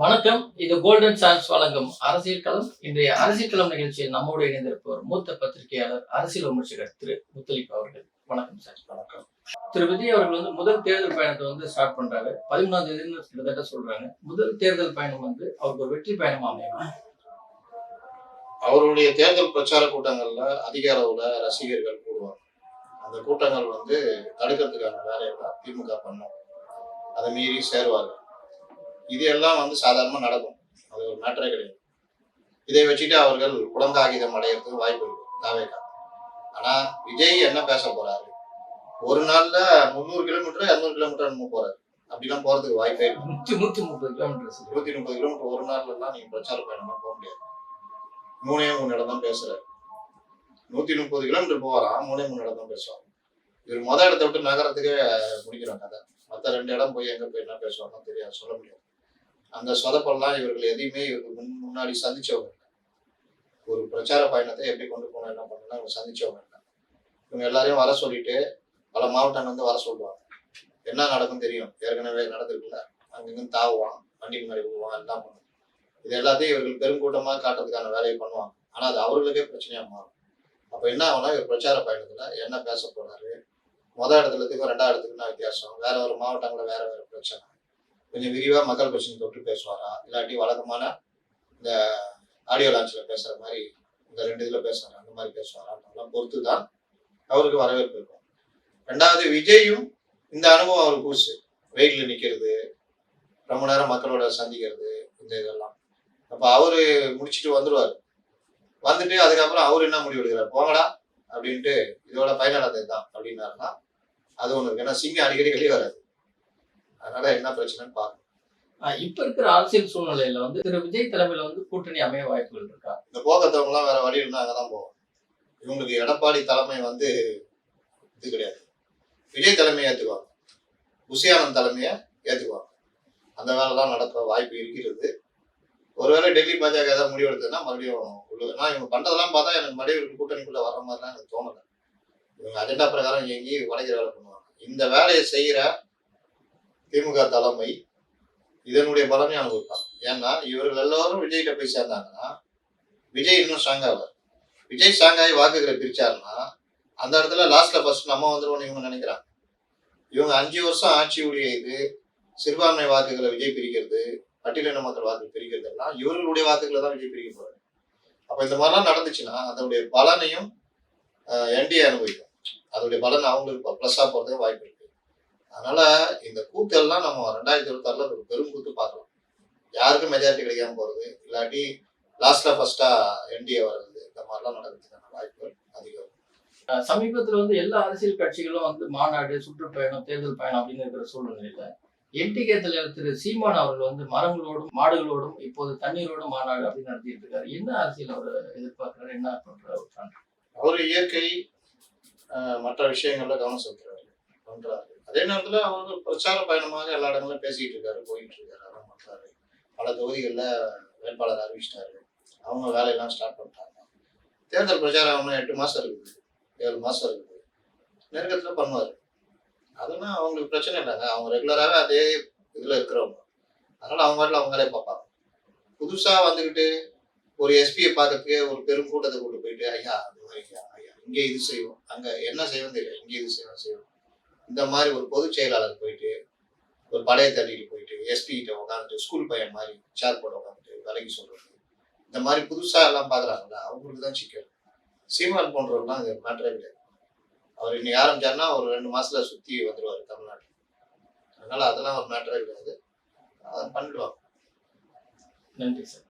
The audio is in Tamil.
வணக்கம். இது கோல்டன் சான்ஸ் வழங்கும் அரசியல் களம். இன்றைய அரசியல் களம் நிகழ்ச்சியில் நம்மோடு இணைந்திருப்பவர் மூத்த பத்திரிகையாளர் அரசியல் விமர்சகர் திரு முத்தலிப் அவர்கள். வணக்கம் சார். வணக்கம். திரு விஜய் அவர்கள் வந்து முதல் தேர்தல் பயணத்தை வந்து ஸ்டார்ட் பண்றாரு. பதிமூணாம் தேதி கிட்டத்தட்ட சொல்றாங்க. முதல் தேர்தல் பயணம் வந்து அவருக்கு ஒரு வெற்றி பயணம் அமையும்? அவருடைய தேர்தல் பிரச்சார கூட்டங்கள்ல அதிக அளவுல ரசிகர்கள் கூடுவாங்க. அந்த கூட்டங்கள் வந்து தடுக்கிறதுக்கான வேலையை தான் திமுக பண்ணும். அதை மீறி சேருவாங்க இது எல்லாம் வந்து சாதாரணமா நடக்கும். அது ஒரு மேட்டரே கிடையாது. இதை வச்சுட்டு அவர்கள் குழந்தாகிதம் அடையிறதுக்கு வாய்ப்பு இருக்கு. தாவேக்கா. ஆனா விஜய் என்ன பேச போறாரு? ஒரு நாள்ல முந்நூறு கிலோமீட்டர் இரநூறு கிலோமீட்டர் என்னமோ போறாரு. அப்படிலாம் போறதுக்கு வாய்ப்பே இல்லை. நூத்தி நூத்தி முப்பது கிலோமீட்டர் இருபத்தி முப்பது கிலோமீட்டர் ஒரு நாள்ல எல்லாம் நீங்க பிரச்சார பயணமா போக முடியாது. மூணே மூணு இடம் தான் பேசுறாரு. நூத்தி முப்பது கிலோமீட்டர் போவாராம் மூணே மூணு இடம் தான் பேசுவாங்க இவர் முத இடத்த விட்டு நகரத்துக்கே முடிக்கிறோம் கதை. மற்ற ரெண்டு இடம் போய் எங்க போய் என்ன பேசுவாங்கன்னு தெரியாது. சொல்ல முடியாது. அந்த சொதப்பெல்லாம் இவர்கள் எதையுமே இவருக்கு முன் முன்னாடி சந்திச்சவங்க ஒரு பிரச்சார பயணத்தை எப்படி கொண்டு போகணும் என்ன பண்ணணும் இவங்க சந்திச்சவங்க இவங்க எல்லாரையும் வர சொல்லிட்டு பல மாவட்டம் வந்து வர சொல்லுவாங்க. என்ன நடக்கும் தெரியும். ஏற்கனவே நடந்திருக்குல்ல. அங்கங்கும் தாவுவான் வண்டி முன்னாடி போவான் எல்லாம் பண்ணுவான். இது எல்லாத்தையும் இவர்கள் பெருங்கூட்டமாக காட்டுறதுக்கான வேலையை பண்ணுவாங்க. ஆனால் அது அவர்களுக்கே பிரச்சனையாக மாறும். அப்போ என்ன ஆகும்னா இவர் பிரச்சார பயணத்தில் என்ன பேச போறாரு? மொதல் இடத்துல இருக்கு ரெண்டாவது இடத்துக்கு என்ன வித்தியாசம்? வேற ஒரு மாவட்டங்களில் வேற வேற பிரச்சனை. கொஞ்சம் விரிவாக மக்கள் பிரச்சனை தொட்டு பேசுவாரா? இல்லாட்டி வழக்கமான இந்த ஆடியோ லான்ச்சில் பேசுகிற மாதிரி இந்த ரெண்டு இதில் பேசுகிறாங்க அந்த மாதிரி பேசுவாரா? அதெல்லாம் பொறுத்து தான் அவருக்கு வரவேற்பு இருக்கும். ரெண்டாவது விஜயும் இந்த அனுபவம் அவருக்கு புதுசு. வெயிட்ல நிற்கிறது ரொம்ப நேரம் மக்களோட சந்திக்கிறது இந்த இதெல்லாம். அப்போ அவரு முடிச்சுட்டு வந்துடுவார் வந்துட்டு அதுக்கப்புறம் அவர் என்ன முடிவு எடுக்கிறார்? போங்கடா அப்படின்ட்டு இதோட பயனடைந்தது தான் அப்படின்னாருன்னா அது ஒன்று இருக்கு. ஏன்னா சிங்கம் அடிக்கடி வெளியே வராது. அதனால என்ன பிரச்சனைன்னு பார்க்கணும். இப்ப இருக்கிற அரசியல் சூழ்நிலையில வந்து திரு. விஜய் தலைமையில வந்து கூட்டணி அமைய வாய்ப்புகள் இருக்கா? இந்த போக்கத்தவங்க எல்லாம் வேற வழி இருந்தா அங்கதான் போவோம் இவங்களுக்கு எடப்பாடி தலைமை வந்து இது கிடையாது. விஜய் தலைமையை ஏத்துக்குவாங்க. புசியானந்த் தலைமையை ஏத்துக்குவாங்க. அந்த வேலை தான் நடக்க வாய்ப்பு இருக்கிறது. ஒருவேளை டெல்லி பாஜக ஏதாவது முடிவு எடுத்ததுன்னா மறுபடியும் உள்ள நான் இவங்க பண்றதெல்லாம் பார்த்தா எனக்கு மறுபடியும் கூட்டணிக்குள்ள வர மாதிரிலாம் எனக்கு தோணல. இவங்க அஜெண்டா பிரகாரம் எங்கி உடைக்கிற வேலை பண்ணுவாங்க. இந்த வேலையை செய்யற திமுக தலைமை இதனுடைய பலனை அனுபவிப்பாங்க. ஏன்னா இவர்கள் எல்லாரும் விஜய்கிட்ட போய் சேர்ந்தாங்கன்னா விஜய் இன்னும் ஸ்ட்ராங் ஆவார் விஜய் ஸ்ட்ராங் ஆகி வாக்குகளை பிரிச்சாருன்னா அந்த இடத்துல லாஸ்ட்ல ஃபர்ஸ்ட் நம்ம வந்துருவோம்னு இவங்க நினைக்கிறாங்க. இவங்க அஞ்சு வருஷம் ஆட்சி ஊழிய இது சிறுபான்மை வாக்குகளை விஜய் பிரிக்கிறது பட்டியலின மக்கள் வாக்கு பிரிக்கிறதுனா இவர்களுடைய வாக்குகளை தான் விஜய் பிரிக்க போறாரு. அப்ப இந்த மாதிரிலாம் நடந்துச்சுன்னா அதனுடைய பலனையும் என்டிஏ அனுபவிக்கும். அதனுடைய பலன் அவங்களுக்கு ப்ளஸ்ஸாக போகிறதுக்கு வாய்ப்பு இருக்கு. அதனால இந்த கூத்தெல்லாம் நம்ம ரெண்டாயிரத்தி இருபத்தாறுல ஒரு பெரும் கூத்து பார்க்கலாம் யாருக்கும் மெஜாரிட்டி கிடைக்காம போறது. இல்லாட்டி லாஸ்ட்ல ஃபர்ஸ்டா என்டிஏ வர்றது இந்த மாதிரிலாம் நடக்கிறதுக்கான வாய்ப்புகள் அதிகம். சமீபத்துல வந்து எல்லா அரசியல் கட்சிகளும் வந்து மாநாடு சுற்றுப்பயணம் தேர்தல் பயணம் அப்படின்னு இருக்கிற சூழ்நிலையில என்டிகே தலைவர் திரு சீமான் அவர்கள் வந்து மரங்களோடும் மாடுகளோடும் இப்போது தண்ணீரோடும் மாநாடு அப்படின்னு நடத்திட்டு இருக்காரு. என்ன அரசியல் அவர் எதிர்பார்க்கிறாரு? என்ன பண்றாரு அவர் இயற்கை மற்ற விஷயங்கள்ல கவனம் செலுத்துறாரு பண்றாரு. அதே நேரத்துல அவர் பிரச்சார பயணமாக எல்லா இடங்களும் பேசிட்டு இருக்காரு போயிட்டு இருக்காரு அதான் பண்றாரு. பல தொகுதிகளில் வேட்பாளர் அறிவிச்சிட்டாரு. அவங்க வேலையெல்லாம் ஸ்டார்ட் பண்ணிட்டாங்க. தேர்தல் பிரச்சாரம் இன்னும் எட்டு மாசம் இருக்குது. ஏழு மாசம் இருக்குது. நெருக்கத்துல பண்ணுவாரு. அதெல்லாம் அவங்களுக்கு பிரச்சனை இல்லைங்க. அவங்க ரெகுலராகவே அதே இதுல இருக்கிறவங்க. அதனால அவங்க வாட்டில் அவங்க வேலையை பார்ப்பாங்க. புதுசா வந்துக்கிட்டு ஒரு எஸ்பியை பார்க்கறதுக்கு ஒரு பெரும் கூட்டத்தை கொண்டு போயிட்டு ஐயா அது மாதிரி ஐயா ஐயா இங்கே இது செய்வோம். அங்கே என்ன செய்வோம் தெரியல. இங்கே இது செய்வோம் செய்வோம் இந்த மாதிரி ஒரு பொதுச் செயலாளர் போயிட்டு ஒரு பழைய தள்ளிட்டு போயிட்டு எஸ்பி கிட்ட உட்காந்துட்டு ஸ்கூல் பையன் மாதிரி சேர் போட்டு உட்காந்துட்டு விலைக்கு சொல்றது. இந்த மாதிரி புதுசா எல்லாம் பாக்குறாங்கல்ல அவங்களுக்கு தான் சிக்கல். சீமான் போன்றவர்லாம் அது மேட்டரே கிடையாது. அவர் இன்னைக்கு ஆரம்பிச்சாருன்னா ஒரு ரெண்டு மாசத்துல சுத்தி வந்துருவார் தமிழ்நாட்டில். அதனால அதெல்லாம் ஒரு மேட்டரே கிடையாது. அதை பண்ணிடுவாங்க. நன்றி சார்.